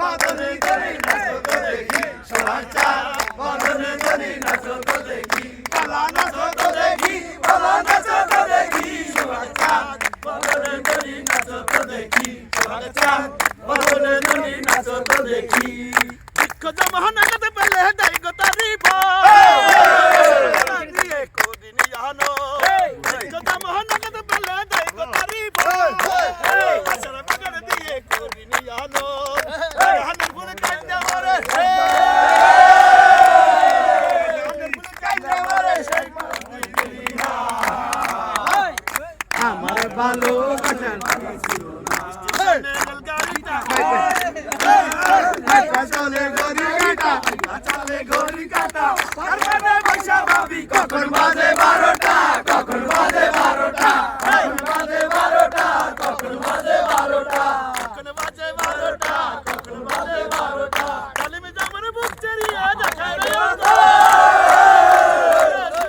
বদনে ধরি নাচো তো দেখি সোনার চাঁদ বদনে ধরি নাচো তো দেখি পালা নাচো তো দেখি পালা নাচো তো দেখি সোনার চাঁদ বদনে ধরি নাচো তো দেখি সোনার চাঁদ বদনে ধরি নাচো তো দেখি। খোঁজো মহানগদ পেলে দেই গো তারিব। দিয়ে কোদিন জানো খোঁজো মহানগদ পেলে দেই গো তারিব। আমার ভালো কাটান। গাড়িটা চলে গরি কাটা চলে গরি কাটা। মানে কখন বাজে বারোটা কখন বাজে বারোটা কখন বাজে বারোটা কখন বাজে বারোটা কখন বাজে বারোটা কখন বাজে বারোটা কালিমে জামার বুক চড়িয়ে দেখা রে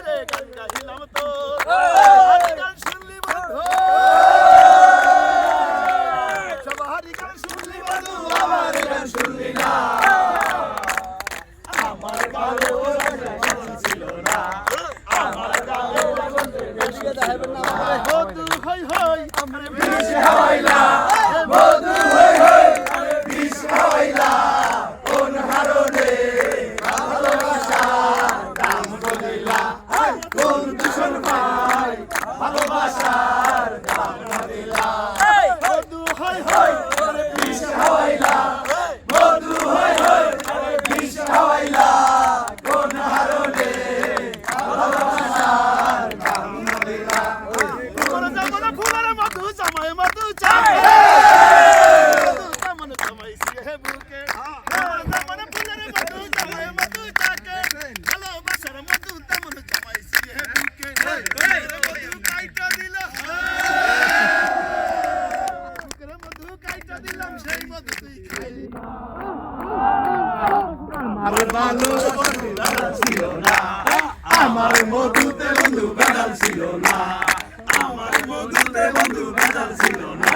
রে গঙ্গা হিলাম তো গান শুনলি বন্ধু সবারই গান শুনলি বন্ধু আমার গান শুনলি না আমার ভালো ছিল না আমার গালে বন্ধু হই হই আমরা বিষ হাওয়াইলা মধু হই হই বিষ হাওয়াইলা কোন হারনে ভালোবাসার দাম বলিলা কোন দূষণ পাই ভালোবাসার দাম বলিলা বন্ধু হই হই কাইটা দিলাম, সেই মধু তুই খাইলি। আমার ভালো ছিল না, আমার মধুতে বন্ধু বেড়াল ছিল না, আমার মধুতে বন্ধু বেড়াল ছিল না।